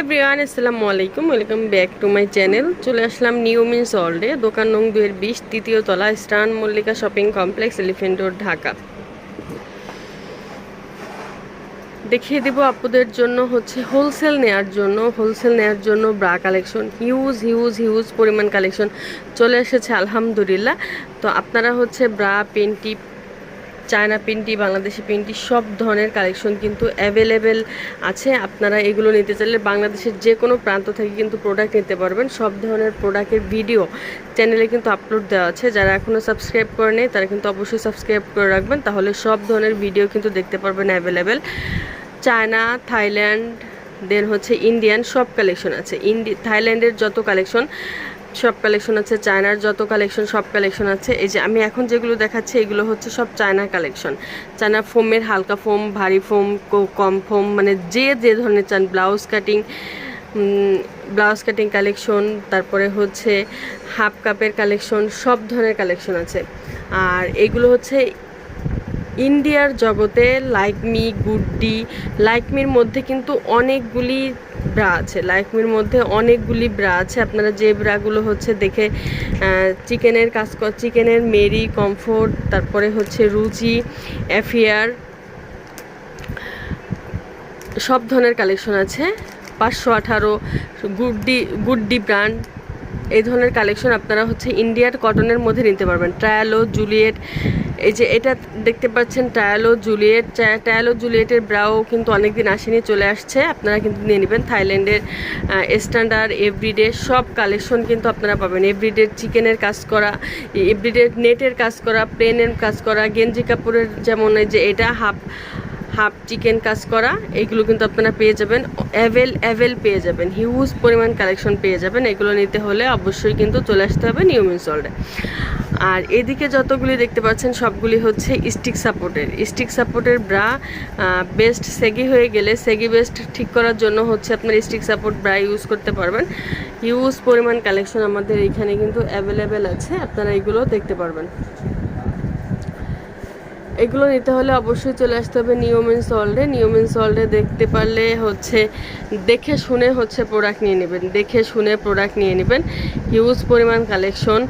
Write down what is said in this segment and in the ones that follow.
Everyone, আসসালামু আলাইকুম। Welcome back to my channel. চলে আসলাম নিউ মিন্স অলডে দোকান নং দুয়ের বিশ, তৃতীয় তলা, Eastern Mallika shopping complex elephant road, Dhaka. দেখিয়ে দেবো আপুদের জন্য হচ্ছে হোলসেল নেয়ার জন্য হোলসেল নেয়ার জন্য bra collection huge huge huge পরিমাণ কালেকশন চলে এসেছে, আলহামদুলিল্লাহ। তো আপনারা হচ্ছে bra panty China panty Bangladeshi panty সব ধরনের কালেকশন কিন্তু অ্যাভেলেবেল আছে। আপনারা এগুলো নিতে চাইলে বাংলাদেশের যে কোনো প্রান্ত থেকে কিন্তু প্রোডাক্ট নিতে পারবেন। সব ধরনের প্রোডাক্টের ভিডিও চ্যানেলে কিন্তু আপলোড দেওয়া আছে। যারা এখনও সাবস্ক্রাইব করে নেই, তারা কিন্তু অবশ্যই সাবস্ক্রাইব করে রাখবেন। তাহলে সব ধরনের ভিডিও কিন্তু দেখতে পারবেন অ্যাভেলেবেল চায়না, থাইল্যান্ড দেন হচ্ছে ইন্ডিয়ান সব কালেকশন আছে। ইন্ডি থাইল্যান্ডের যত কালেকশন সব কালেকশন আছে চায়নার যত কালেকশন সব কালেকশন আছে। এই যে আমি এখন যেগুলো দেখাচ্ছি, এগুলো হচ্ছে সব চায়না কালেকশন চায়না ফোমের হালকা ফোম ভারী ফোম কম ফোম মানে যে যে ধরনের চান blouse cutting blouse cutting collection তারপরে হচ্ছে হাফ কাপের কালেকশন সব ধরনের কালেকশন আছে। আর এগুলো হচ্ছে ইন্ডিয়ার জগতে লাইকমি গুড্ডি লাইকমির মধ্যে কিন্তু অনেকগুলি ব্রা আছে। লাইকমির মধ্যে অনেকগুলি ব্রা আছে। আপনারা যে ব্রাগুলো হচ্ছে দেখে চিকেনের কাজ চিকেনের মেরি, কমফোর্ট, তারপরে হচ্ছে রুচি অ্যাফিয়ার সব ধরনের কালেকশন আছে। পাঁচশো আঠারো গুড্ডি গুড্ডি ব্র্যান্ড এই ধরনের কালেকশন আপনারা হচ্ছে ইন্ডিয়ার কটনের মধ্যে নিতে পারবেন। ট্রায়ালো জুলিয়েট এই যে এটা দেখতে পাচ্ছেন ট্রায়ালো জুলিয়েট ট্রায়ালো জুলিয়েটের ব্রাও কিন্তু অনেক অনেকদিন আসেনি, চলে আসছে। আপনারা কিন্তু নিয়ে নেবেন। থাইল্যান্ডের স্ট্যান্ডার্ড এভরিডে সব কালেকশন কিন্তু আপনারা পাবেন। এভরিডে চিকেনের কাজ করা এভরিডে নেটের কাজ করা প্লেনের কাজ করা গেঞ্জি কাপড়ের যেমন যে এটা হাফ হাফ চিকেন কাজ করা এইগুলো কিন্তু আপনারা পেয়ে যাবেন। অ্যাভেল অ্যাভেল পেয়ে যাবেন। হিউজ পরিমাণ কালেকশন পেয়ে যাবেন। এগুলো নিতে হলে অবশ্যই কিন্তু চলে আসতে হবে নিউ মিনসল্টে আর এদিকে যতগুলি দেখতে পাচ্ছেন, সবগুলি হচ্ছে স্টিক সাপোর্টের স্টিক সাপোর্টের ব্রা বেস্ট সেগি হয়ে গেলে সেগি বেস্ট ঠিক করার জন্য হচ্ছে আপনার স্টিক সাপোর্ট ব্রা ইউজ করতে পারবেন। হিউজ পরিমাণ কালেকশন আমাদের এখানে কিন্তু অ্যাভেলেবেল আছে। আপনারা এগুলো দেখতে পারবেন। এগুলো নিতে হলে অবশ্যই চলে আসতে হবে নিয়মিন সল্টে নিয়মিন সল্টে দেখতে পারলে হচ্ছে, দেখে শুনে হচ্ছে প্রোডাক্ট নিয়ে নেবেন। দেখে শুনে প্রোডাক্ট নিয়ে নেবেন। হিউজ পরিমাণ কালেকশন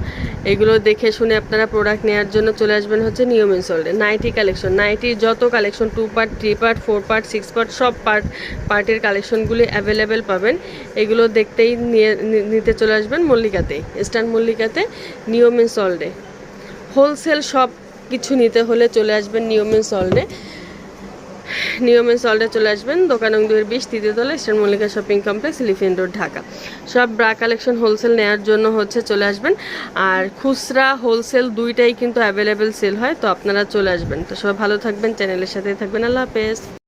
এগুলো দেখে শুনে আপনারা প্রোডাক্ট নেওয়ার জন্য চলে আসবেন হচ্ছে নিয়মিন সল্টে নাইটি কালেকশন নাইটি যত collection two part three part four part six part সব পার্ট পার্টের কালেকশনগুলি অ্যাভেলেবেল পাবেন। এগুলো দেখতেই নিয়ে, নিতে চলে আসবেন মল্লিকাতে ইস্টার্ন মল্লিকাতে নিয়মিন সল্টে হোলসেল সব কিছু নিতে হলে চলে আসবেন নিয়মেন সল্টে। নিয়মেন সল্টে চলে আসবেন দোকান দুয়ের বিশ তৃতীয় তলা Eastern Mallika shopping complex, elephant road, Dhaka. সব ব্রা কালেকশন হোলসেল নেওয়ার জন্য হচ্ছে চলে আসবেন। আর খুচরা হোলসেল দুইটাই কিন্তু অ্যাভেলেবেল সেল হয়, তো আপনারা চলে আসবেন। তো সবাই ভালো থাকবেন, চ্যানেলের সাথেই থাকবেন। আল্লাহ হাফেজ।